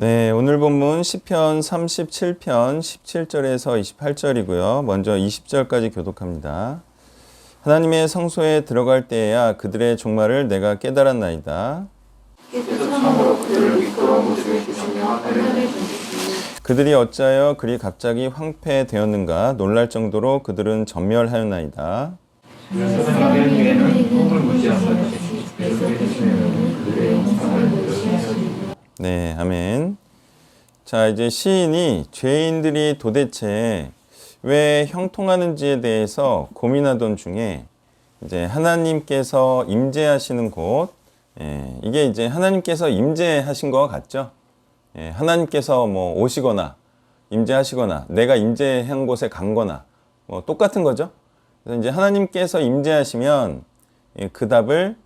네, 오늘 본문 시편 37편 17절에서 28절이고요. 먼저 20절까지 교독합니다. 하나님의 성소에 들어갈 때에야 그들의 종말을 내가 깨달았나이다. 그들이 어찌하여 그리 갑자기 황폐되었는가 놀랄 정도로 그들은 전멸하였나이다. 세상의 위에는 꿈을 무시하사 계속해 주시는 그들의 영상을 보여주시니 네, 아멘. 자, 이제 시인이 죄인들이 도대체 왜 형통하는지에 대해서 고민하던 중에 이제 하나님께서 임재하시는 곳, 예, 이게 이제 하나님께서 임재하신 것 같죠? 예, 하나님께서 뭐 오시거나 임재하시거나 내가 임재한 곳에 간 거나 뭐 똑같은 거죠. 그래서 이제 하나님께서 임재하시면 예, 그 답을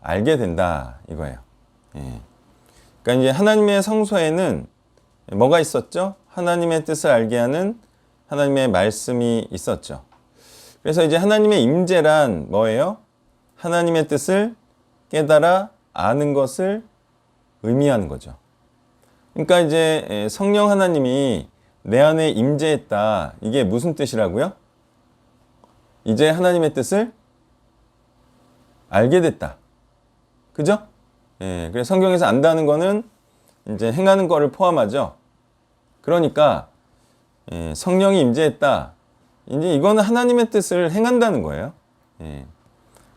알게 된다 이거예요. 예. 그러니까 이제 하나님의 성소에는 뭐가 있었죠? 하나님의 뜻을 알게 하는 하나님의 말씀이 있었죠. 그래서 이제 하나님의 임재란 뭐예요? 하나님의 뜻을 깨달아 아는 것을 의미하는 거죠. 그러니까 이제 성령 하나님이 내 안에 임재했다. 이게 무슨 뜻이라고요? 이제 하나님의 뜻을 알게 됐다. 그죠? 예, 그래서 성경에서 안다는 거는 이제 행하는 거를 포함하죠. 그러니까 예, 성령이 임재했다. 이제 이거는 하나님의 뜻을 행한다는 거예요. 예.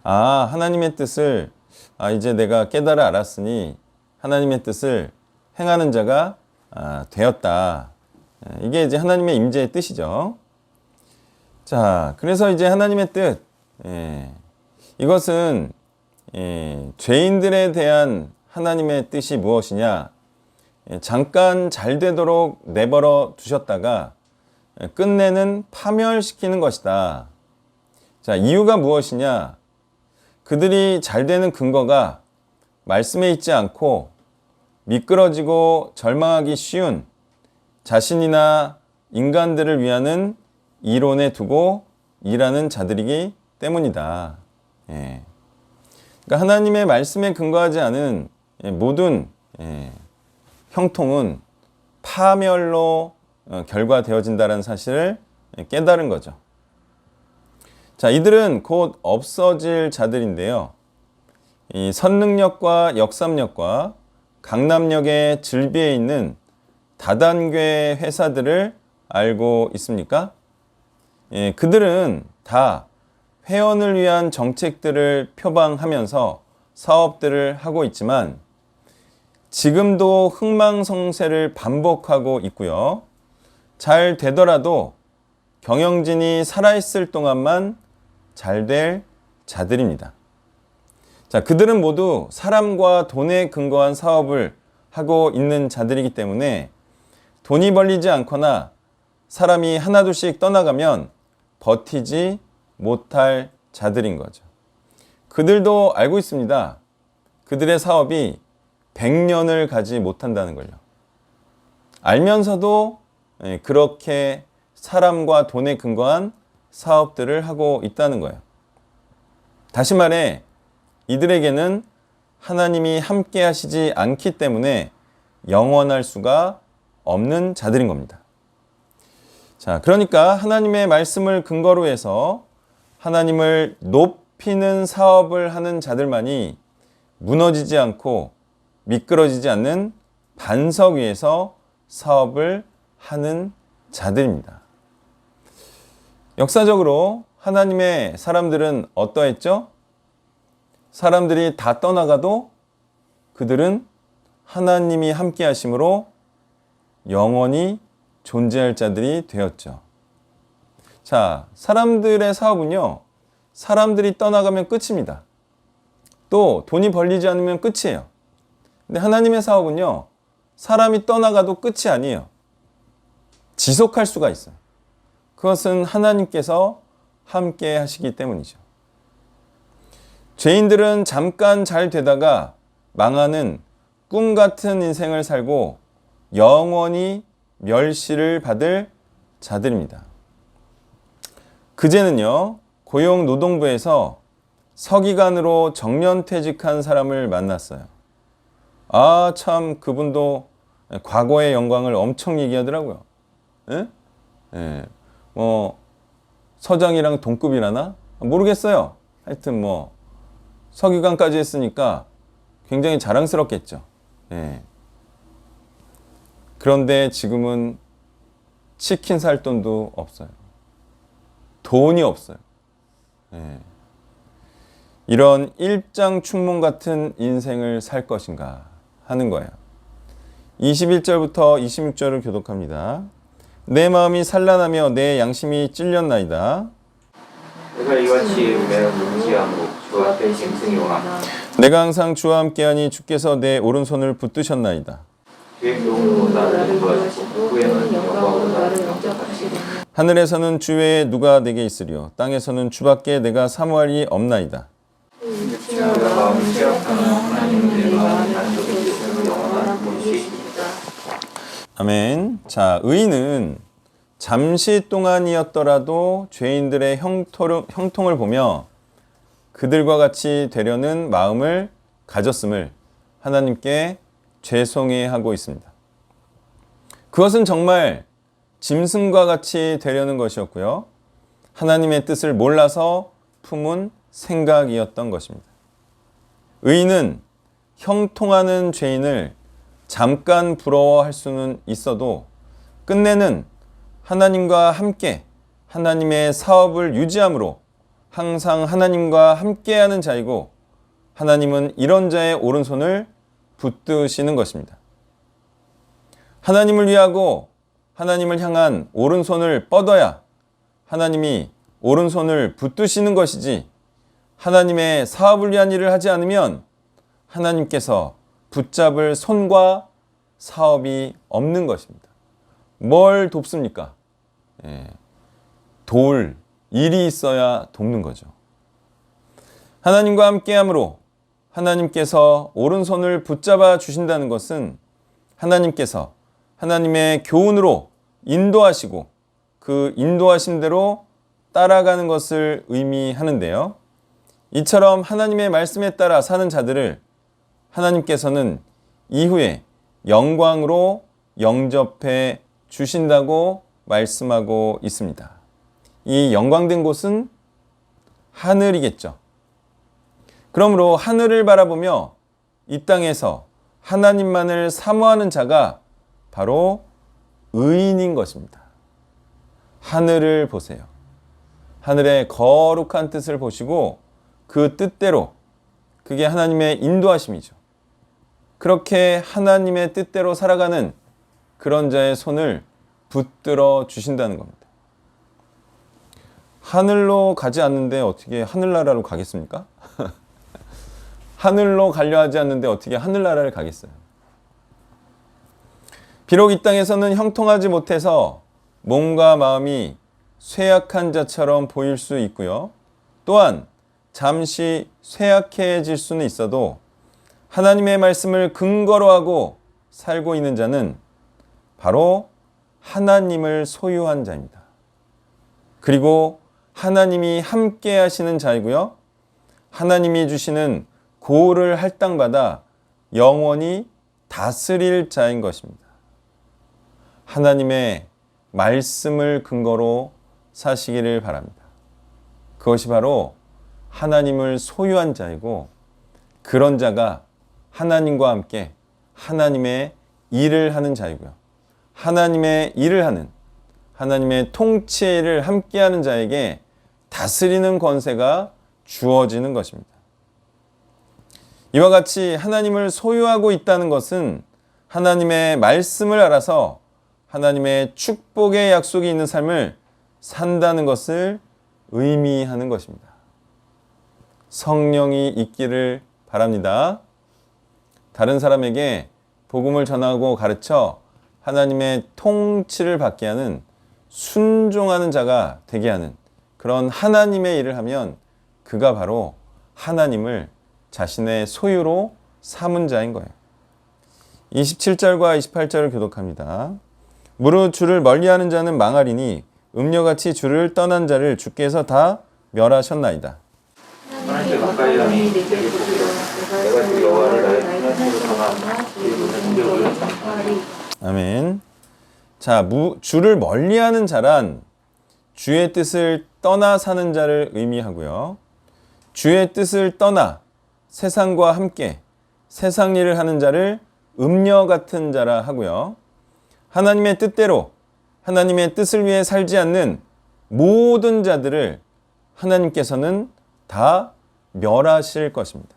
아, 하나님의 뜻을 아, 이제 내가 깨달아 알았으니 하나님의 뜻을 행하는 자가 아, 되었다. 예, 이게 이제 하나님의 임재의 뜻이죠. 자, 그래서 이제 하나님의 뜻, 예, 이것은 예, 죄인들에 대한 하나님의 뜻이 무엇이냐? 예, 잠깐 잘 되도록 내버려 두셨다가 예, 끝내는 파멸시키는 것이다. 자, 이유가 무엇이냐? 그들이 잘 되는 근거가 말씀에 있지 않고 미끄러지고 절망하기 쉬운 자신이나 인간들을 위하는 이론에 두고 일하는 자들이기 때문이다. 예. 그러니까 하나님의 말씀에 근거하지 않은 예, 모든 예, 형통은 파멸로 어, 결과되어진다는 사실을 예, 깨달은 거죠. 자, 이들은 곧 없어질 자들인데요. 이 선능력과 역삼력과 강남역의 즐비에 있는 다단계 회사들을 알고 있습니까? 예, 그들은 다 회원을 위한 정책들을 표방하면서 사업들을 하고 있지만 지금도 흥망성쇠를 반복하고 있고요. 잘 되더라도 경영진이 살아있을 동안만 잘 될 자들입니다. 자, 그들은 모두 사람과 돈에 근거한 사업을 하고 있는 자들이기 때문에 돈이 벌리지 않거나 사람이 하나둘씩 떠나가면 버티지 못할 자들인 거죠. 그들도 알고 있습니다. 그들의 사업이 100년을 가지 못한다는 걸요. 알면서도 예, 그렇게 사람과 돈에 근거한 사업들을 하고 있다는 거예요. 다시 말해, 이들에게는 하나님이 함께 하시지 않기 때문에 영원할 수가 없는 자들인 겁니다. 자, 그러니까 하나님의 말씀을 근거로 해서 하나님을 높이는 사업을 하는 자들만이 무너지지 않고 미끄러지지 않는 반석 위에서 사업을 하는 자들입니다. 역사적으로 하나님의 사람들은 어떠했죠? 사람들이 다 떠나가도 그들은 하나님이 함께 하심으로 영원히 존재할 자들이 되었죠. 자, 사람들의 사업은요, 사람들이 떠나가면 끝입니다. 또 돈이 벌리지 않으면 끝이에요. 근데 하나님의 사업은요, 사람이 떠나가도 끝이 아니에요. 지속할 수가 있어요. 그것은 하나님께서 함께 하시기 때문이죠. 죄인들은 잠깐 잘 되다가 망하는 꿈 같은 인생을 살고 영원히 멸시를 받을 자들입니다. 그제는요, 고용노동부에서 서기관으로 정년퇴직한 사람을 만났어요. 아, 참, 그분도 과거의 영광을 엄청 얘기하더라고요. 예? 예. 뭐 서장이랑 동급이라나 모르겠어요. 하여튼 뭐 서기관까지 했으니까 굉장히 자랑스럽겠죠. 예. 그런데 지금은 치킨 살 돈도 없어요. 돈이 없어요. 예. 이런 일장춘몽 같은 인생을 살 것인가 하는 거예요. 21절부터 26절을 교독합니다. 내 마음이 산란하며 내 양심이 찔렸나이다. 내가 이같이 매우 무지함으로 주 앞에 짐승이 와 내가 항상 주와 함께하니 주께서 내 오른손을 붙드셨나이다. 뒤에 교훈으로 나를 인도하시고 후에는 영광으로 나를 영접하시고 하늘에서는 주 외에 누가 내게 있으리요 땅에서는 주밖에 내가 사모할 이 없나이다. 마음이 취약하나 하나님은 내 마음 안쪽에 계시는 영원한 본시이시다 아멘. 자, 의인은 잠시 동안이었더라도 죄인들의 형토를, 형통을 보며 그들과 같이 되려는 마음을 가졌음을 하나님께 죄송해 하고 있습니다. 그것은 정말 짐승과 같이 되려는 것이었고요. 하나님의 뜻을 몰라서 품은 생각이었던 것입니다. 의인은 형통하는 죄인을 잠깐 부러워할 수는 있어도 끝내는 하나님과 함께 하나님의 사업을 유지함으로 항상 하나님과 함께하는 자이고 하나님은 이런 자의 오른손을 붙드시는 것입니다. 하나님을 위하고 하나님을 향한 오른손을 뻗어야 하나님이 오른손을 붙드시는 것이지 하나님의 사업을 위한 일을 하지 않으면 하나님께서 붙잡을 손과 사업이 없는 것입니다. 뭘 돕습니까? 예, 도울 일이 있어야 돕는 거죠. 하나님과 함께함으로 하나님께서 오른손을 붙잡아 주신다는 것은 하나님께서 하나님의 교훈으로 인도하시고 그 인도하심대로 따라가는 것을 의미하는데요. 이처럼 하나님의 말씀에 따라 사는 자들을 하나님께서는 이후에 영광으로 영접해 주신다고 말씀하고 있습니다. 이 영광된 곳은 하늘이겠죠. 그러므로 하늘을 바라보며 이 땅에서 하나님만을 사모하는 자가 바로 의인인 것입니다. 하늘을 보세요. 하늘의 거룩한 뜻을 보시고 그 뜻대로 그게 하나님의 인도하심이죠. 그렇게 하나님의 뜻대로 살아가는 그런 자의 손을 붙들어 주신다는 겁니다. 하늘로 가지 않는데 어떻게 하늘나라로 가겠습니까? 하늘로 가려 하지 않는데 어떻게 하늘나라를 가겠어요? 비록 이 땅에서는 형통하지 못해서 몸과 마음이 쇠약한 자처럼 보일 수 있고요. 또한 잠시 쇠약해질 수는 있어도 하나님의 말씀을 근거로 하고 살고 있는 자는 바로 하나님을 소유한 자입니다. 그리고 하나님이 함께 하시는 자이고요. 하나님이 주시는 고를 할당받아 영원히 다스릴 자인 것입니다. 하나님의 말씀을 근거로 사시기를 바랍니다. 그것이 바로 하나님을 소유한 자이고 그런 자가 하나님과 함께 하나님의 일을 하는 자이고요. 하나님의 일을 하는 하나님의 통치를 함께하는 자에게 다스리는 권세가 주어지는 것입니다. 이와 같이 하나님을 소유하고 있다는 것은 하나님의 말씀을 알아서 하나님의 축복의 약속이 있는 삶을 산다는 것을 의미하는 것입니다. 성령이 있기를 바랍니다. 다른 사람에게 복음을 전하고 가르쳐 하나님의 통치를 받게 하는 순종하는 자가 되게 하는 그런 하나님의 일을 하면 그가 바로 하나님을 자신의 소유로 삼은 자인 거예요. 27절과 28절을 교독합니다. 무릇 주를 멀리하는 자는 망하리니 음녀같이 주를 떠난 자를 주께서 다 멸하셨나이다. 하나님께 가까이 하니 내게 보기로 내가 주 여호와를 나의 하나님으로 삼 아 아멘. 자, 무, 주를 멀리하는 자란 주의 뜻을 떠나 사는 자를 의미하고요. 주의 뜻을 떠나 세상과 함께 세상 일을 하는 자를 음녀 같은 자라 하고요. 하나님의 뜻대로 하나님의 뜻을 위해 살지 않는 모든 자들을 하나님께서는 다 멸하실 것입니다.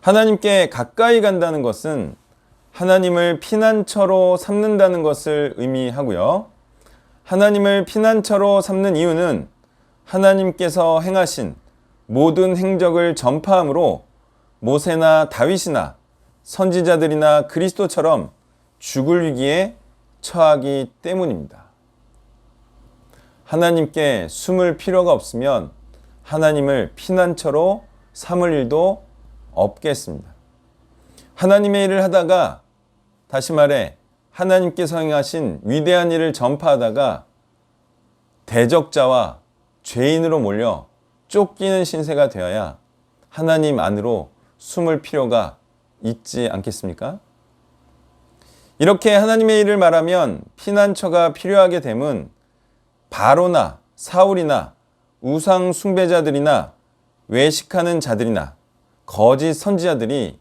하나님께 가까이 간다는 것은 하나님을 피난처로 삼는다는 것을 의미하고요. 하나님을 피난처로 삼는 이유는 하나님께서 행하신 모든 행적을 전파함으로 모세나 다윗이나 선지자들이나 그리스도처럼 죽을 위기에 처하기 때문입니다. 하나님께 숨을 필요가 없으면 하나님을 피난처로 삼을 일도 없겠습니다. 하나님의 일을 하다가 다시 말해 하나님께서 행하신 위대한 일을 전파하다가 대적자와 죄인으로 몰려 쫓기는 신세가 되어야 하나님 안으로 숨을 필요가 있지 않겠습니까? 이렇게 하나님의 일을 말하면 피난처가 필요하게 됨은 바로나 사울이나 우상 숭배자들이나 외식하는 자들이나 거짓 선지자들이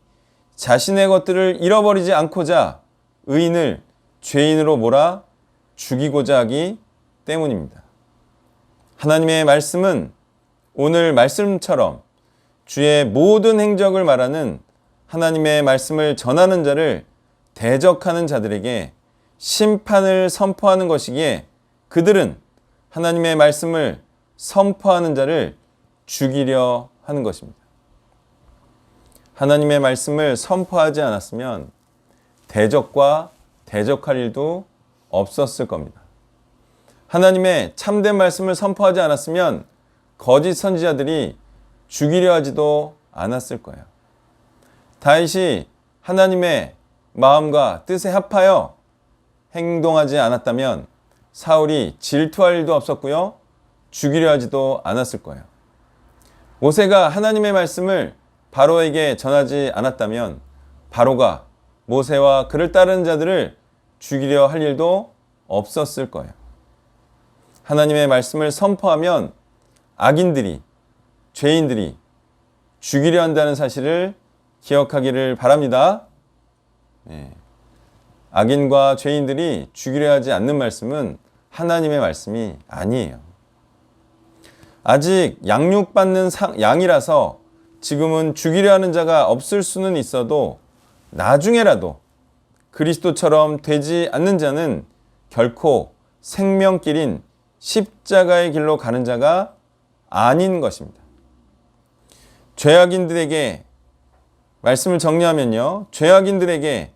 자신의 것들을 잃어버리지 않고자 의인을 죄인으로 몰아 죽이고자 하기 때문입니다. 하나님의 말씀은 오늘 말씀처럼 주의 모든 행적을 말하는 하나님의 말씀을 전하는 자를 대적하는 자들에게 심판을 선포하는 것이기에 그들은 하나님의 말씀을 선포하는 자를 죽이려 하는 것입니다. 하나님의 말씀을 선포하지 않았으면 대적과 대적할 일도 없었을 겁니다. 하나님의 참된 말씀을 선포하지 않았으면 거짓 선지자들이 죽이려 하지도 않았을 거예요. 다윗이 하나님의 마음과 뜻에 합하여 행동하지 않았다면 사울이 질투할 일도 없었고요. 죽이려 하지도 않았을 거예요. 모세가 하나님의 말씀을 바로에게 전하지 않았다면 바로가 모세와 그를 따르는 자들을 죽이려 할 일도 없었을 거예요. 하나님의 말씀을 선포하면 악인들이, 죄인들이 죽이려 한다는 사실을 기억하기를 바랍니다. 예. 악인과 죄인들이 죽이려 하지 않는 말씀은 하나님의 말씀이 아니에요. 아직 양육받는 양이라서 지금은 죽이려 하는 자가 없을 수는 있어도 나중에라도 그리스도처럼 되지 않는 자는 결코 생명길인 십자가의 길로 가는 자가 아닌 것입니다. 죄악인들에게 말씀을 정리하면요. 죄악인들에게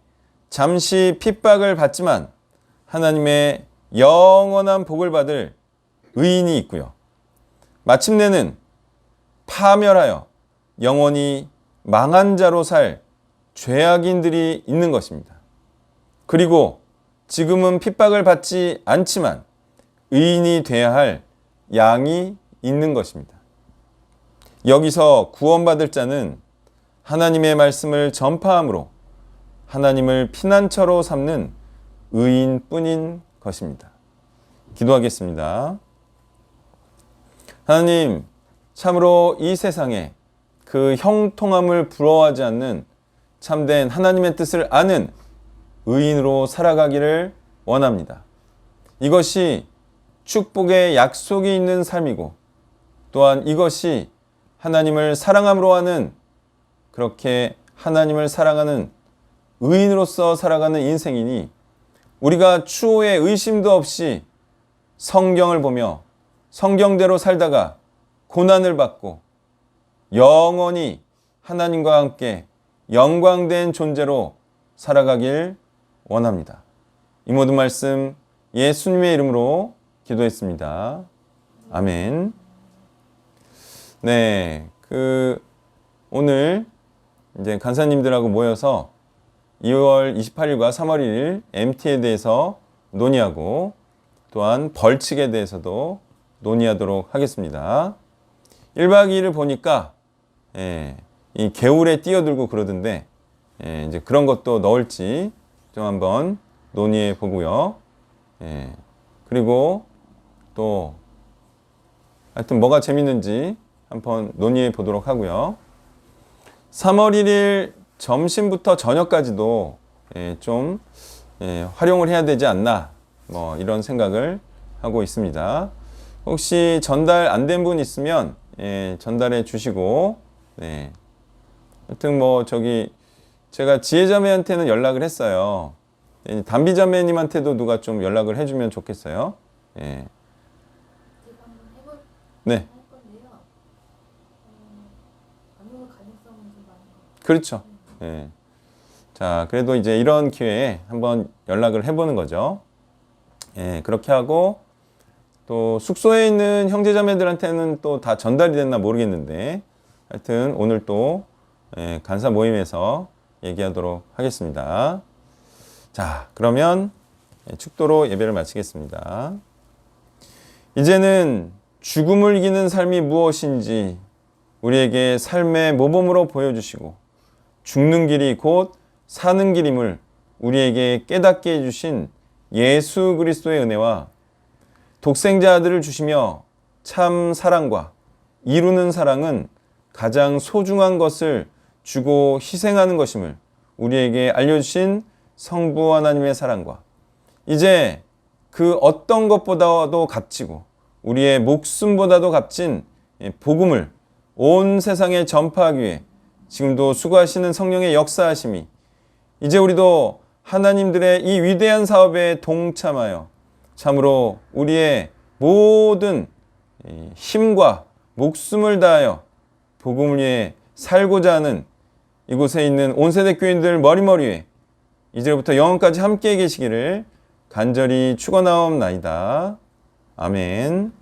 잠시 핍박을 받지만 하나님의 영원한 복을 받을 의인이 있고요. 마침내는 파멸하여 영원히 망한 자로 살 죄악인들이 있는 것입니다. 그리고 지금은 핍박을 받지 않지만 의인이 돼야 할 양이 있는 것입니다. 여기서 구원받을 자는 하나님의 말씀을 전파함으로 하나님을 피난처로 삼는 의인뿐인 것입니다. 기도하겠습니다. 하나님, 참으로 이 세상에 그 형통함을 부러워하지 않는 참된 하나님의 뜻을 아는 의인으로 살아가기를 원합니다. 이것이 축복의 약속이 있는 삶이고 또한 이것이 하나님을 사랑함으로 하는 그렇게 하나님을 사랑하는 의인으로서 살아가는 인생이니 우리가 추호의 의심도 없이 성경을 보며 성경대로 살다가 고난을 받고 영원히 하나님과 함께 영광된 존재로 살아가길 원합니다. 이 모든 말씀 예수님의 이름으로 기도했습니다. 아멘. 네, 그 오늘 이제 간사님들하고 모여서 2월 28일과 3월 1일 MT에 대해서 논의하고 또한 벌칙에 대해서도 논의하도록 하겠습니다. 1박 2일을 보니까 예, 이 개울에 뛰어들고 그러던데 예, 이제 그런 것도 넣을지 좀 한번 논의해 보고요. 예. 그리고 또 하여튼 뭐가 재밌는지 한번 논의해 보도록 하고요. 3월 1일 점심부터 저녁까지도 예, 좀 예, 활용을 해야 되지 않나 뭐 이런 생각을 하고 있습니다. 혹시 전달 안 된 분 있으면 예, 전달해 주시고 네. 하여튼 뭐 저기 제가 지혜자매한테는 연락을 했어요. 예, 담비자매님한테도 누가 좀 연락을 해주면 좋겠어요. 예. 네. 그렇죠. 예. 자, 그래도 이제 이런 기회에 한번 연락을 해보는 거죠. 예, 그렇게 하고 또 숙소에 있는 형제자매들한테는 또 다 전달이 됐나 모르겠는데 하여튼 오늘 또 예, 간사 모임에서 얘기하도록 하겠습니다. 자, 그러면 예, 축도로 예배를 마치겠습니다. 이제는 죽음을 이기는 삶이 무엇인지 우리에게 삶의 모범으로 보여주시고 죽는 길이 곧 사는 길임을 우리에게 깨닫게 해주신 예수 그리스도의 은혜와 독생자 아들을 주시며 참 사랑과 이루는 사랑은 가장 소중한 것을 주고 희생하는 것임을 우리에게 알려주신 성부 하나님의 사랑과 이제 그 어떤 것보다도 값지고 우리의 목숨보다도 값진 복음을 온 세상에 전파하기 위해 지금도 수고하시는 성령의 역사하심이 이제 우리도 하나님들의 이 위대한 사업에 동참하여 참으로 우리의 모든 이 힘과 목숨을 다하여 복음을 위해 살고자 하는 이곳에 있는 온 세대 교인들 머리머리에 이제부터 영원까지 함께 계시기를 간절히 축원하옵나이다. 아멘.